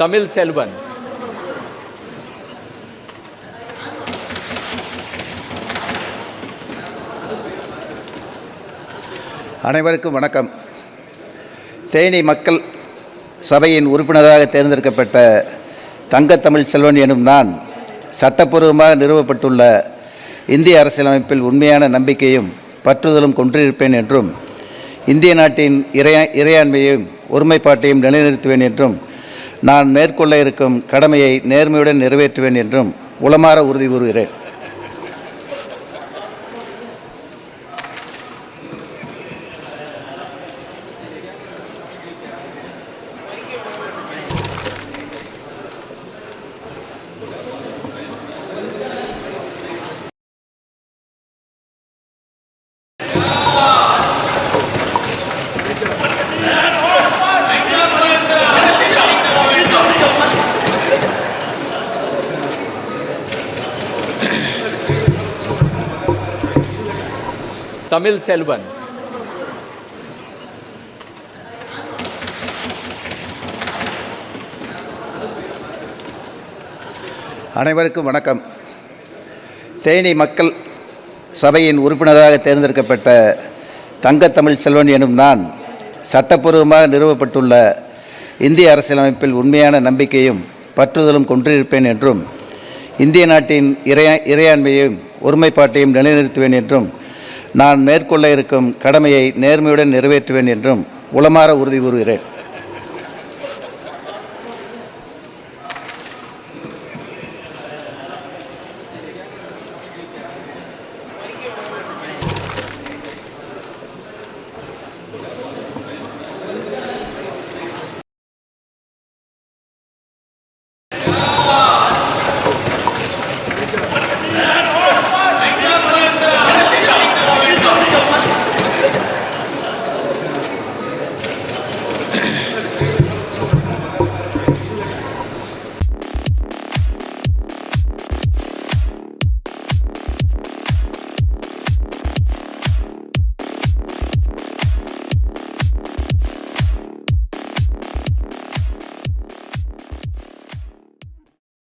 தமிழ் செல்வன். அனைவருக்கும் வணக்கம். தேனி மக்கள் சபையின் உறுப்பினராக தேர்ந்தெடுக்கப்பட்ட தங்கத்தமிழ் செல்வன் எனும் நான் சட்டப்பூர்வமாக நிறுவப்பட்டுள்ள இந்திய அரசியலமைப்பில் உண்மையான நம்பிக்கையும் பற்றுதலும் கொன்றிருப்பேன் என்றும் இந்திய நாட்டின் இறையா இறையாண்மையையும் ஒருமைப்பாட்டையும் நிலைநிறுத்துவேன் என்றும் நான் மேற்கொள்ள இருக்கும் கடமையை நேர்மையுடன் நிறைவேற்றுவேன் என்றும் உளமாற உறுதி கூறுகிறேன். தமிழ் செல்வன். அனைவருக்கும் வணக்கம். தேனி மக்கள் சபையின் உறுப்பினராக தேர்ந்தெடுக்கப்பட்ட தங்கத்தமிழ் செல்வன் எனும் நான் சட்டப்பூர்வமாக நிறுவப்பட்டுள்ள இந்திய அரசியலமைப்பில் உண்மையான நம்பிக்கையும் பற்றுதலும் கொன்றிருப்பேன் என்றும் இந்திய நாட்டின் இறையா இறையாண்மையையும் ஒருமைப்பாட்டையும் நிலைநிறுத்துவேன் என்றும் நான் மேற்கொள்ள இருக்கும் கடமையை நேர்மையுடன் நிறைவேற்றுவேன் என்றும் உளமாற உறுதி கூறுகிறேன்.